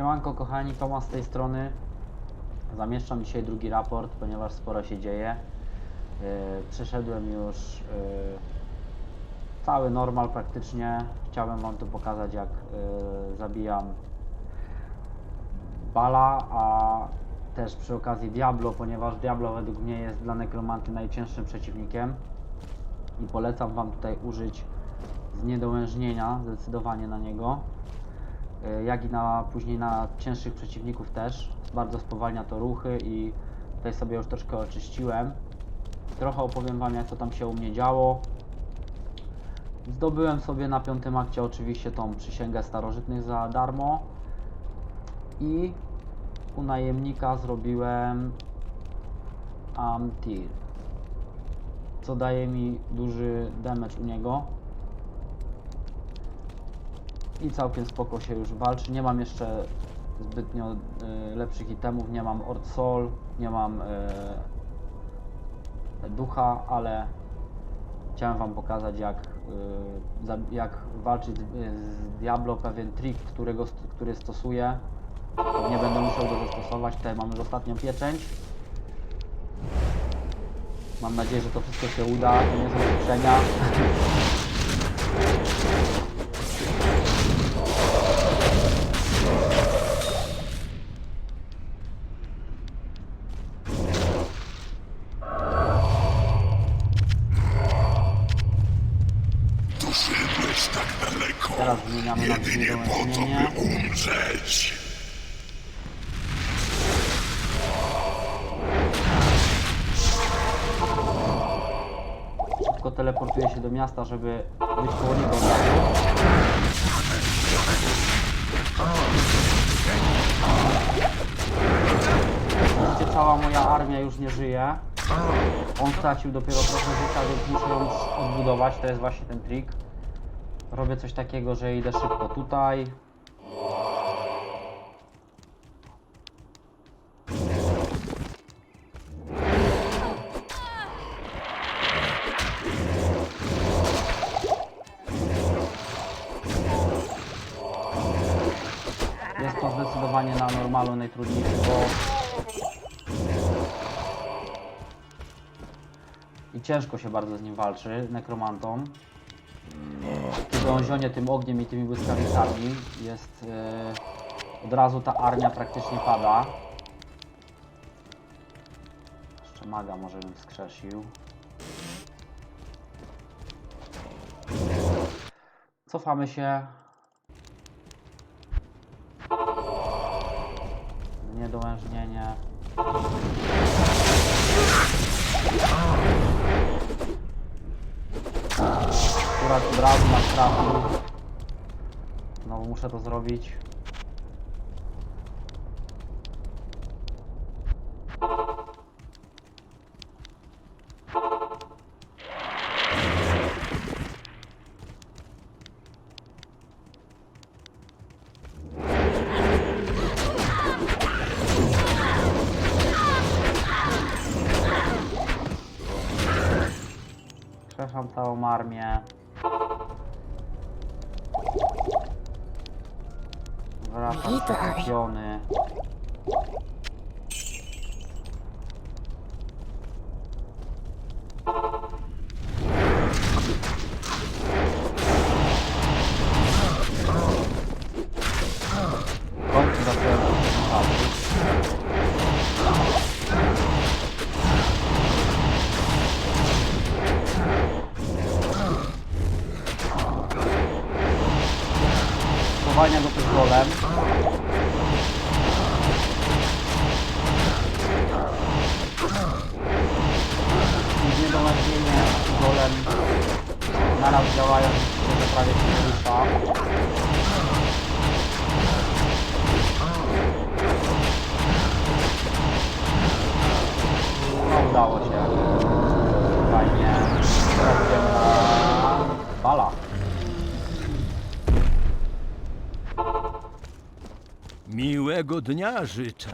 Siemanko kochani, Tomasz z tej strony. Zamieszczam dzisiaj drugi raport, ponieważ sporo się dzieje. Yy, przeszedłem już yy, cały normal praktycznie. Chciałbym Wam tu pokazać jak yy, zabijam Bala, a też przy okazji Diablo, ponieważ Diablo według mnie jest dla nekromanty najcięższym przeciwnikiem i polecam Wam tutaj użyć zniedołężnienia zdecydowanie na niego jak i na później na cięższych przeciwników też. Bardzo spowalnia to ruchy i tutaj sobie już troszkę oczyściłem. Trochę opowiem Wam jak to tam się u mnie działo. Zdobyłem sobie na piątym akcie oczywiście tą przysięgę starożytnych za darmo i u najemnika zrobiłem Amtir, co daje mi duży damage u niego i całkiem spoko się już walczy. Nie mam jeszcze zbytnio y, lepszych itemów, nie mam Ord Soul, nie mam y, ducha, ale chciałem Wam pokazać jak, y, jak walczyć z, Diablo, pewien trik, którego, który stosuję. Nie będę musiał go zastosować. Tutaj mamy już ostatnią pieczęć. Mam nadzieję, że to wszystko się uda. Nie są. umrzeć. Szybko teleportuję się do miasta, żeby być koło niego. Widzicie, cała moja armia już nie żyje. On stracił dopiero trochę życia, więc muszę ją odbudować. To jest właśnie ten trik. Robię coś takiego, że idę szybko tutaj. Jest to zdecydowanie na normalu najtrudniejszy, bo i ciężko się bardzo z nim walczy, nekromantą. Kiedy on zionie tym ogniem i tymi błyskawicami, jest e, od razu ta armia praktycznie pada. Jeszcze maga może bym wskrzesił. Cofamy się. Niedołężnienie. Akurat od razu na trafił. Znowu muszę to zrobić. Przeszłam całą armię. Wracam Witaj. Spowalnia go też golem. I niedołężnienie golem naraz działają, że prawie się nie rusza. Miłego dnia życzę.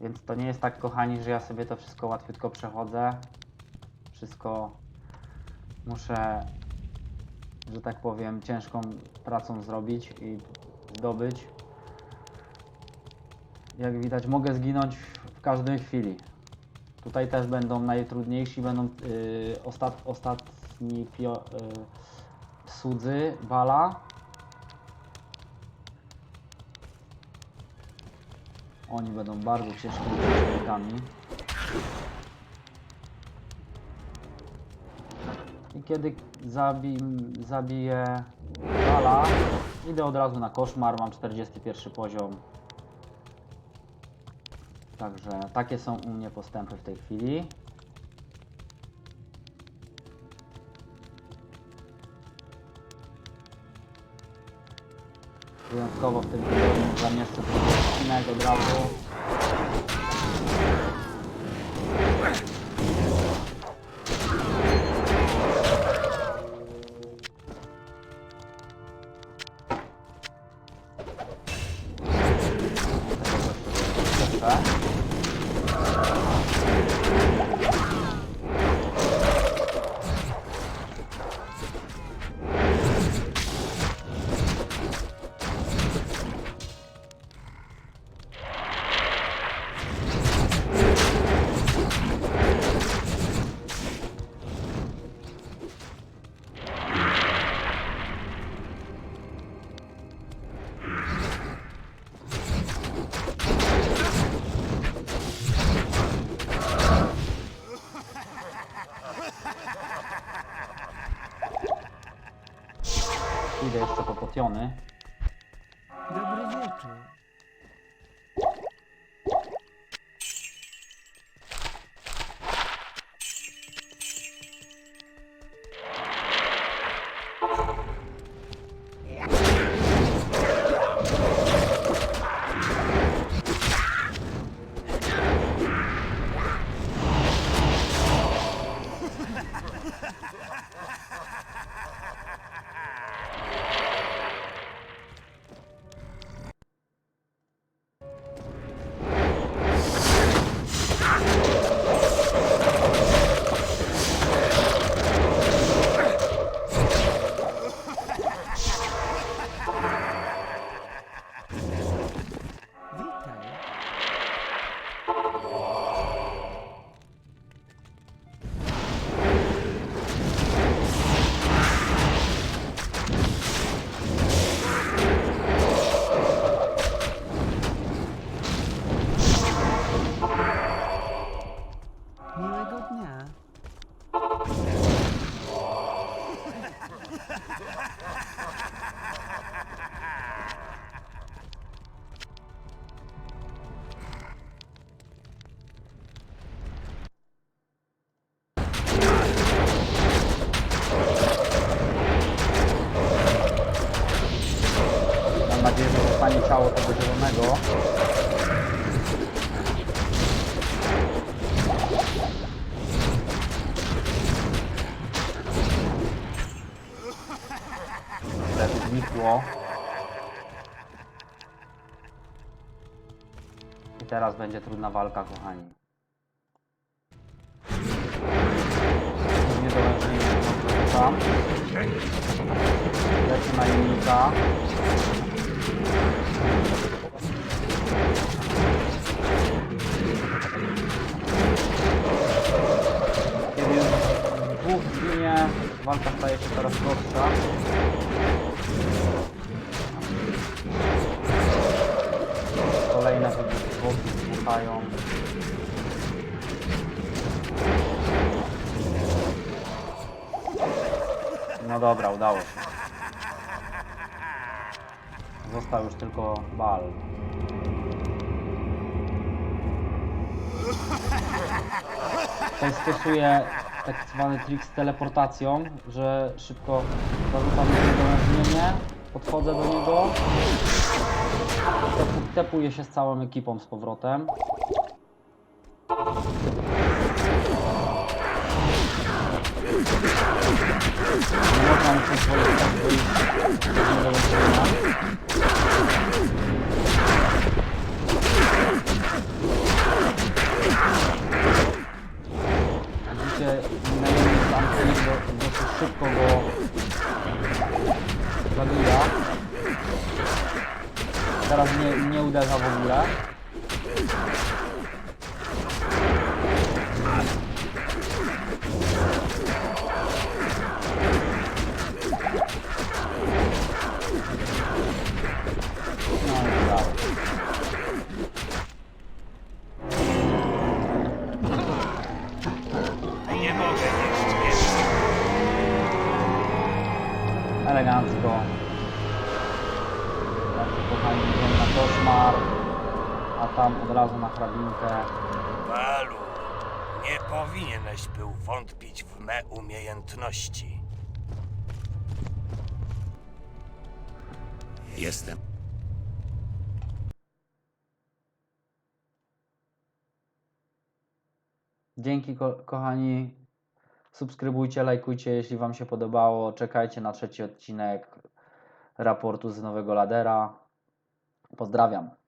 Więc to nie jest tak, kochani, że ja sobie to wszystko łatwiutko przechodzę. Wszystko muszę, że tak powiem, ciężką pracą zrobić i zdobyć. Jak widać, mogę zginąć w każdej chwili. Tutaj też będą najtrudniejsi, będą yy, ostat, ostatni pio, yy, słudzy Bala. Oni będą bardzo ciężkimi przeciwnikami. I kiedy zabi, zabiję Bala, idę od razu na koszmar, mam 41 poziom. Także takie są u mnie postępy w tej chwili. Wyjątkowo w tym tygodniu zamieszczę drugi odcinek od razu. Jeszcze Mam nadzieję, że zostanie ciało tego zielonego. Znikło. I teraz będzie trudna walka, kochani. Nie dołączenie tam. Lecę na Junika. Kiedy już dwóch ginie, walka staje się coraz prostsza. Zwłoki słuchają. No dobra, udało się. Został już tylko bal. Tutaj stosuję tak zwany trik z teleportacją, że szybko zarzucam niego podchodzę do niego, Tepuję się z całą ekipą z powrotem. Nie można mu pozwolić tak wyjść do leczenia. Widzicie, najemnik tam dosyć szybko go zabija. Teraz nie, nie uderza w ogóle. No. Elegancko. Także kochani, idziemy na koszmar, a tam od razu na hrabinkę. Balu, nie powinieneś był wątpić w me umiejętności. Jestem. Dzięki ko kochani. Subskrybujcie, lajkujcie, jeśli Wam się podobało. Czekajcie na trzeci odcinek raportu z nowego ladera. Pozdrawiam.